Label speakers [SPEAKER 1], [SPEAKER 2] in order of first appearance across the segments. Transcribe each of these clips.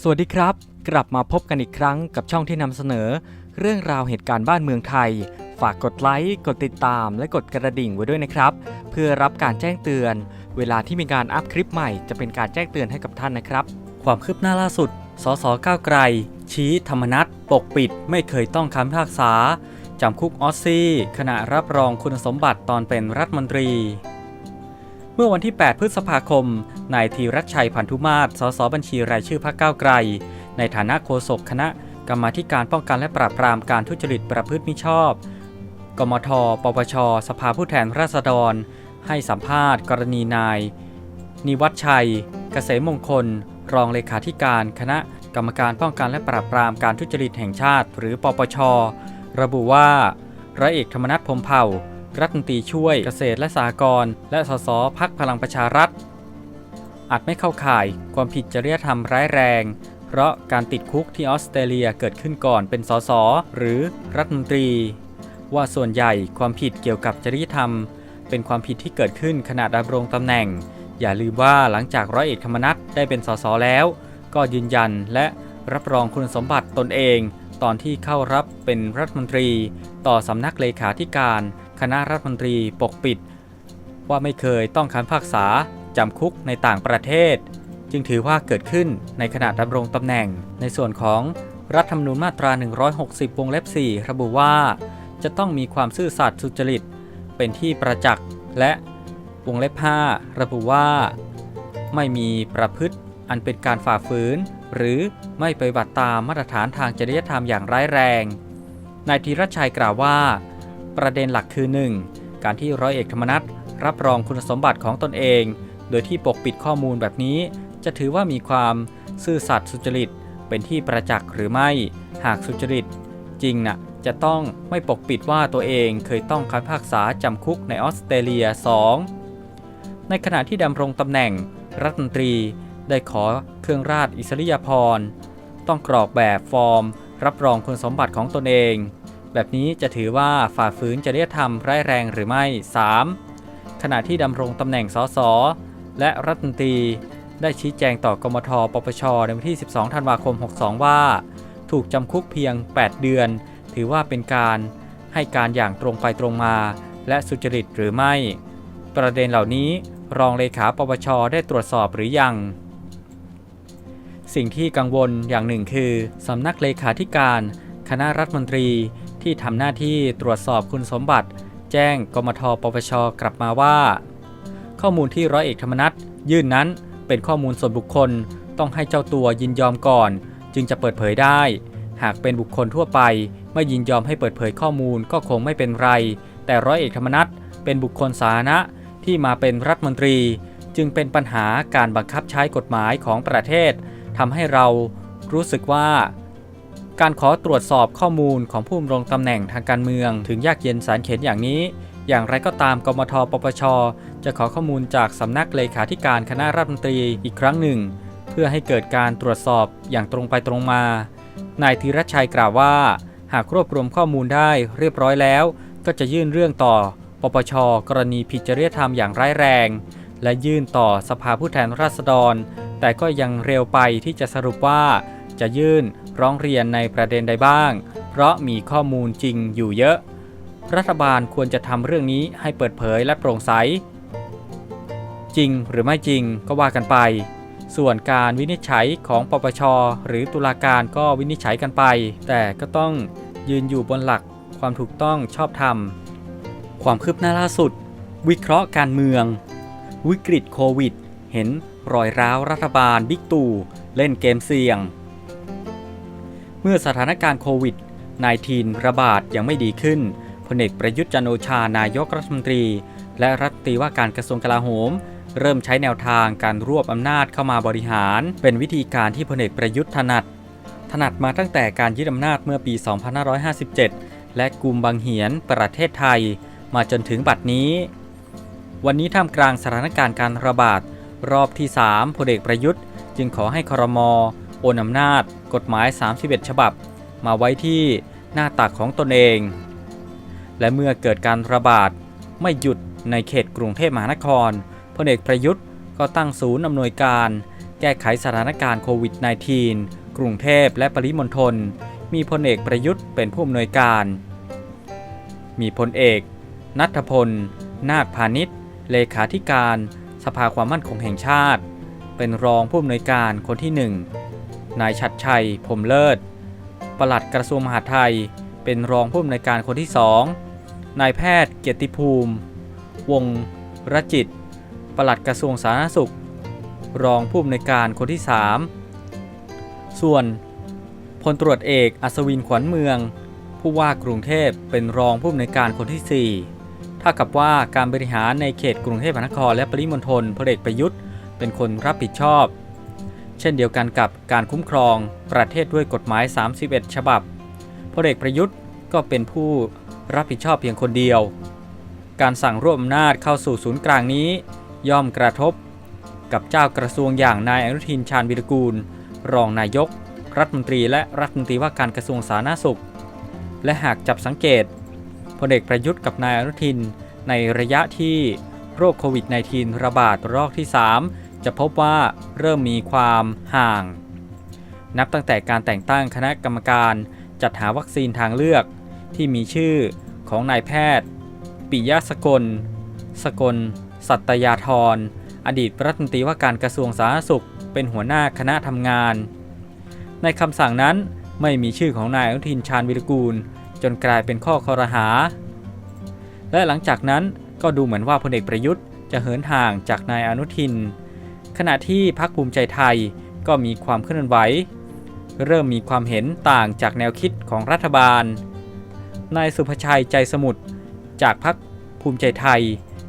[SPEAKER 1] สวัสดีครับ กลับมาพบกันอีกครั้งกับช่องที่นำเสนอ เรื่องราวเหตุการณ์บ้านเมืองไทย ฝากกดไลค์กดติดตาม และกดกระดิ่งไว้ด้วยนะครับ เพื่อรับการแจ้งเตือน เวลาที่มีการอัพคลิปใหม่จะเป็นการแจ้งเตือนให้กับท่านนะครับ ความคืบหน้าล่าสุด สสก้าวไกล ชี้ธรรมนัตปกปิด ไม่เคยต้องคำพิพากษาจำคุกออสซี่ขณะรับรองคุณสมบัติตอนเป็นรัฐมนตรี เมื่อวันที่ 8 พฤษภาคม นายธีรัชชัยพันธุมาศสสบัญชีรายชื่อพรรคก้าวไกล ในฐานะโฆษกคณะกรรมาการป้องกันและปราบปรามการทุจริตประพฤติมิชอบ กมท ปปช สภาผู้แทนราษฎร ให้สัมภาษณ์ กรณีนาย นิวัฒชัย เกษมมงคล รองเลขาธิการคณะกรรมการป้องกันและปราบปรามการทุจริตแห่งชาติ หรือปปช ระบุว่าร้อยเอกธรรมนัฐพรมเผ่า รัฐมนตรีช่วยเกษตรและสหกรณ์และสสพักพลังประชารัฐ อาจไม่เข้าข่ายความผิดจริยธรรมร้ายแรง เพราะการติดคุกที่ออสเตรเลียเกิดขึ้นก่อนเป็นสสหรือรัฐมนตรี ว่าส่วนใหญ่ความผิดเกี่ยวกับจริยธรรม เป็นความผิดที่เกิดขึ้นขณะดำรงตำแหน่ง อย่าลืมว่าหลังจากร้อยเอกธรรมนัฐได้เป็นสสแล้ว ก็ยืนยันและรับรองคุณสมบัติตนเอง ตอนที่เข้ารับเป็นรัฐมนตรี ต่อสำนักเลขาธิการ คณะรัฐมนตรีปกปิด ว่าไม่เคยต้องคำพิพากษาจำคุกในต่างประเทศ จึงถือว่าเกิดขึ้นในขณะดำรงตำแหน่ง ในส่วนของรัฐธรรมนูญมาตรา 160 วงเล็บ 4 ระบุว่า จะต้องมีความซื่อสัตย์สุจริต เป็นที่ประจักษ์และวงเล็บ 5 ระบุว่า ไม่มีประพฤติอันเป็นการฝ่าฝืน หรือไม่ปฏิบัติตามมาตรฐานทางจริยธรรมอย่างร้ายแรง นายธีรชัยกล่าวว่า ประเด็นหลักคือ 1. การที่ร้อยเอกธรรมนัฐรับรองคุณสมบัติของตนเอง โดยที่ปกปิดข้อมูลแบบนี้ จะถือว่ามีความซื่อสัตย์สุจริต เป็นที่ประจักษ์หรือไม่ หากสุจริต จริงนะ่ะจะต้องไม่ปกปิดว่าตัวเองเคยต้องคำพิพากษาจำคุกในออสเตรเลีย 2. ในขณะที่ดำรงตำแหน่งรัฐมนตรีได้ขอเครื่องราชอิสริยาภรณ์ ต้องกรอกแบบฟอร์ม รับรองคุณสมบัติของตนเอง แบบนี้จะถือว่าฝ่าฝืนจริยธรรมร้ายแรงหรือไม่ 3. ขณะที่ดำรงตำแหน่งสสและรัฐมนตรีได้ชี้แจงต่อกมทปปชในวันที่ 12 ธันวาคม 62 ว่า ถูกจำคุกเพียง 8 เดือน ถือว่าเป็นการให้การอย่างตรงไปตรงมา และสุจริตหรือไม่ ประเด็นเหล่านี้รองเลขาปปชได้ตรวจสอบหรือยัง สิ่งที่กังวลอย่างหนึ่งคือสำนักเลขาธิการ คณะรัฐมนตรี ที่ทำหน้าที่ตรวจสอบคุณสมบัติ แจ้งกมทปปชกลับมาว่า ข้อมูลที่ร้อยเอกธรรมนัฐยื่นนั้นเป็นข้อมูลส่วนบุคคลต้องให้เจ้าตัวยินยอมก่อน จึงจะเปิดเผยได้ หากเป็นบุคคลทั่วไป ไม่ยินยอมให้เปิดเผยข้อมูลก็คงไม่เป็นไร แต่ร้อยเอกธรรมนัฐเป็นบุคคลสาธารณะที่มาเป็นรัฐมนตรี จึงเป็นปัญหาการบังคับใช้กฎหมายของประเทศทำให้เรารู้สึกว่า การขอตรวจสอบข้อมูลของผู้ดำรงตำแหน่งทางการเมือง ถึงยากเย็นสารเข็นอย่างนี้ อย่างไรก็ตามกมทปปช จะขอข้อมูลจากสำนักเลขาธิการคณะรัฐมนตรีอีกครั้งหนึ่ง เพื่อให้เกิดการตรวจสอบอย่างตรงไปตรงมา นายธีรชัยกล่าวว่า หากรวบรวมข้อมูลได้เรียบร้อยแล้ว ก็จะยื่นเรื่องต่อ ปปช กรณีผิดจริยธรรมอย่างร้ายแรง และยื่นต่อสภาผู้แทนราษฎร แต่ก็ยังเร็วไปที่จะสรุปว่า จะยื่นร้องเรียนในประเด็นใดบ้าง เพราะมีข้อมูลจริงอยู่เยอะ รัฐบาลควรจะทำเรื่องนี้ให้เปิดเผยและโปร่งใส จริงหรือไม่จริงก็ว่ากันไป ส่วนการวินิจฉัยของปปช หรือตุลาการก็วินิจฉัยกันไป แต่ก็ต้องยืนอยู่บนหลักความถูกต้องชอบธรรม ความคืบหน้าล่าสุด วิเคราะห์การเมือง วิกฤตโควิด เห็นรอยร้าวรัฐบาลบิ๊กตู่เล่นเกมเสี่ยง เมื่อสถานการณ์โควิด -19 ระบาดยังไม่ดีขึ้นพลเอกประยุทธ์จันโอชานายกรัฐมนตรี และรัฐตีว่าการกระทรวงกลาโหม เริ่มใช้แนวทางการรวบอำนาจเข้ามาบริหาร เป็นวิธีการที่พลเอกประยุทธ์ถนัด ถนัดมาตั้งแต่การยึดอำนาจเมื่อปี 2557 และกลุ่มบางเหียนประเทศไทย มาจนถึงบัดนี้ วันนี้ท่ามกลางสถานการณ์การระบาด รอบที่ 3พลเอกประยุทธ์ จึงขอให้ครม โอนอำนาจกฎหมาย 31 ฉบับ มาไว้ที่หน้าตักของตนเอง และเมื่อเกิดการระบาดไม่หยุดในเขตกรุงเทพมหานครพลเอกประยุทธ์ก็ตั้งศูนย์อำนวยการแก้ไขสถานการณ์โควิด -19 กรุงเทพและปริมณฑลมีพลเอกประยุทธ์เป็นผู้อำนวยการ มีพลเอก นัทพล นาคพาณิชย์ เลขาธิการ สภาความมั่นคงแห่งชาติ เป็นรองผู้อำนวยการคนที่ 1 นายชัดชัยพรมเลิศ ปลัดกระทรวงมหาดไทย เป็นรองผู้อำนวยการคนที่2นายแพทย์เกียรติภูมิ วงรจิต ปลัดกระทรวงสาธารณสุข รองผู้อำนวยการคนที่ 3 ส่วนพลตรวจเอกอัศวินขวัญเมือง ผู้ว่ากรุงเทพเป็นรองผู้อำนวยการคนที่ 4 ถ้ากับว่าการบริหารในเขตกรุงเทพมหานครและปริมณฑลพลเอกประยุทธ์ เป็นคนรับผิดชอบ เช่นเดียวกันกับการคุ้มครองประเทศด้วยกฎหมาย 31 ฉบับพลเอกประยุทธ์ก็เป็นผู้รับผิดชอบเพียงคนเดียว การสั่งรวบอำนาจเข้าสู่ศูนย์กลางนี้ ย่อมกระทบ กับเจ้ากระทรวงอย่างนายอนุทินชาญวิรกูล รองนายก รัฐมนตรีและรัฐมนตรีว่าการกระทรวงสาธารณสุข และหากจับสังเกตพลเอกประยุทธ์กับนายอนุทินในระยะที่โรคโควิด -19 ระบาดรอบที่ 3 จะพบว่าเริ่มมีความห่าง นับตั้งแต่การแต่งตั้งคณะกรรมการจัดหาวัคซีนทางเลือก ที่มีชื่อของนายแพทย์ ปิยะสกล สกล สัตยาธรอดีตรัฐมนตรีว่าการกระทรวงสาธารณสุข เป็นหัวหน้าคณะทำงาน ในคำสั่งนั้นไม่มีชื่อของนายอนุทินชาญวิรกูล จนกลายเป็นข้อคอรหา และหลังจากนั้นก็ดูเหมือนว่าพลเอกประยุทธ์จะเหินห่างจากนายอนุทิน ขณะที่พรรคภูมิใจไทยก็มีความเคลื่อนไหว เริ่มมีความเห็นต่างจากแนวคิดของรัฐบาล นายสุภชัยใจสมุทรจากพรรคภูมิใจไทย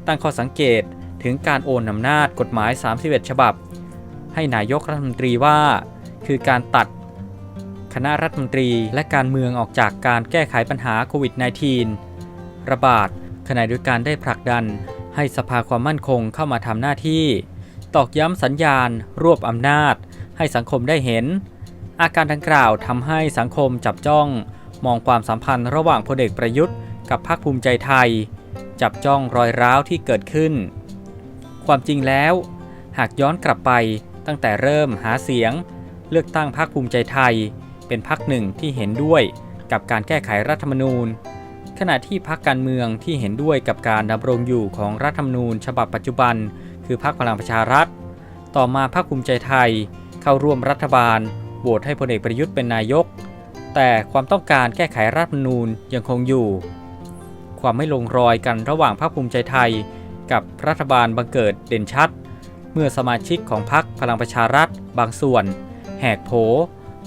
[SPEAKER 1] ตั้งข้อสังเกตถึงการโอนอำนาจกฎหมาย 31 ฉบับ ให้นายกรัฐมนตรีว่า คือการตัดคณะรัฐมนตรีและการเมืองออกจากการแก้ไขปัญหาโควิด -19 ระบาดขณะเดียวกันได้ผลักดันให้สภาความมั่นคงเข้ามาทำหน้าที่ ตอกย้ำสัญญาณ รวบอำนาจ ให้สังคมได้เห็น อาการดังกล่าวทำให้สังคมจับจ้อง มองความสัมพันธ์ระหว่างพลเอกประยุทธ์กับพรรคภูมิใจไทย จับจ้องรอยร้าวที่เกิดขึ้น ความจริงแล้ว หากย้อนกลับไปตั้งแต่เริ่มหาเสียง เลือกตั้งพรรคภูมิใจไทย เป็นพรรคหนึ่งที่เห็นด้วยกับการแก้ไขรัฐธรรมนูญ ขณะที่พรรคการเมืองที่เห็นด้วยกับการดำรงอยู่ของรัฐธรรมนูญ ฉบับปัจจุบัน คือพรรคพลังประชารัฐ ต่อมาพรรคภูมิใจไทยเข้าร่วมรัฐบาลโหวตให้พลเอกประยุทธ์เป็นนายก แต่ความต้องการแก้ไขรัฐมนูญยังคงอยู่ ความไม่ลงรอยกันระหว่างพรรคภูมิใจไทย กับรัฐบาลบังเกิดเด่นชัด เมื่อสมาชิกของพรรคพลังประชารัฐ บางส่วน แหกโผ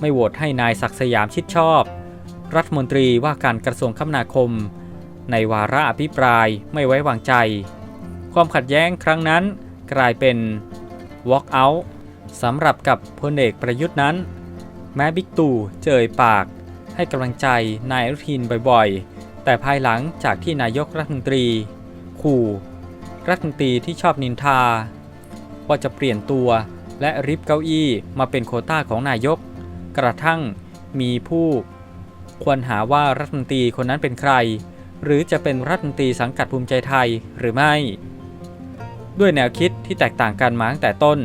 [SPEAKER 1] ไม่โหวตให้นายศักดิ์สยามชิดชอบ รัฐมนตรีว่าการกระทรวงคมนาคม ในวาระอภิปรายไม่ไว้วางใจ ความขัดแย้งครั้งนั้น กลายเป็น walk out สำหรับกับพลเอกประยุทธ์นั้น แม้บิ๊กตู่เจยปาก ให้กำลังใจนายอนุทินบ่อยๆ แต่ภายหลังจากที่นายกรัฐมนตรี ขู่รัฐมนตรีที่ชอบนินทา ว่าจะเปลี่ยนตัวและริบเก้าอี้มาเป็นโคต้าของนายก กระทั่งมีผู้ควรหาว่ารัฐมนตรีคนนั้นเป็นใคร หรือจะเป็นรัฐมนตรีสังกัดภูมิใจไทยหรือไม่ ด้วยแนวคิดที่แตกต่างกันมาตั้งแต่ต้น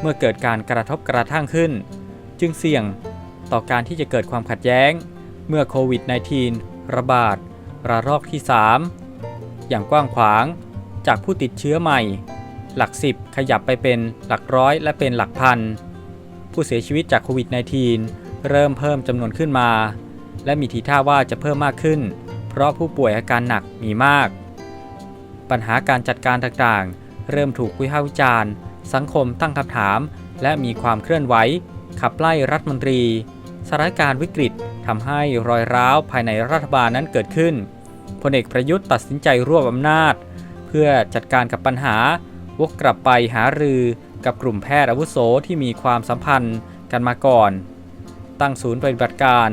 [SPEAKER 1] เมื่อเกิดการกระทบกระทั่งขึ้น จึงเสี่ยงต่อการที่จะเกิดความขัดแย้ง เมื่อโควิด -19 ระบาด ระลอกที่ 3 อย่างกว้างขวางจากผู้ติดเชื้อใหม่ หลัก 10 ขยับไปเป็นหลักร้อยและเป็นหลักพัน ผู้เสียชีวิตจากโควิด -19 เริ่มเพิ่มจำนวนขึ้นมา และมีทีท่าว่าจะเพิ่มมากขึ้น เพราะผู้ป่วยอาการหนักมีมาก ปัญหาการจัดการต่างๆ เริ่มถูกวิพากษ์วิจารณ์ สังคมตั้งคำถาม และมีความเคลื่อนไหว ขับไล่รัฐมนตรีสถานการณ์วิกฤตทำให้รอยร้าวภายในรัฐบาลนั้นเกิดขึ้นพลเอกประยุทธ์ตัดสินใจรวบอำนาจ เพื่อจัดการกับปัญหา วกกลับไปหารือกับกลุ่มแพทย์อาวุโสที่มีความสัมพันธ์กันมาก่อน ตั้งศูนย์ปฏิบัติการ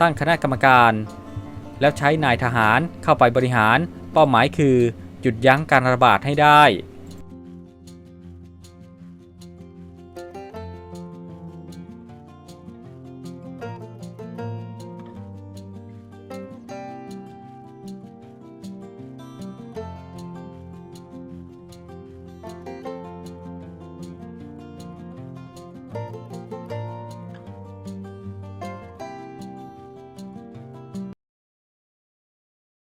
[SPEAKER 1] ตั้งคณะกรรมการ แล้วใช้นายทหารเข้าไปบริหาร เป้าหมายคือ หยุดยั้งการระบาดให้ได้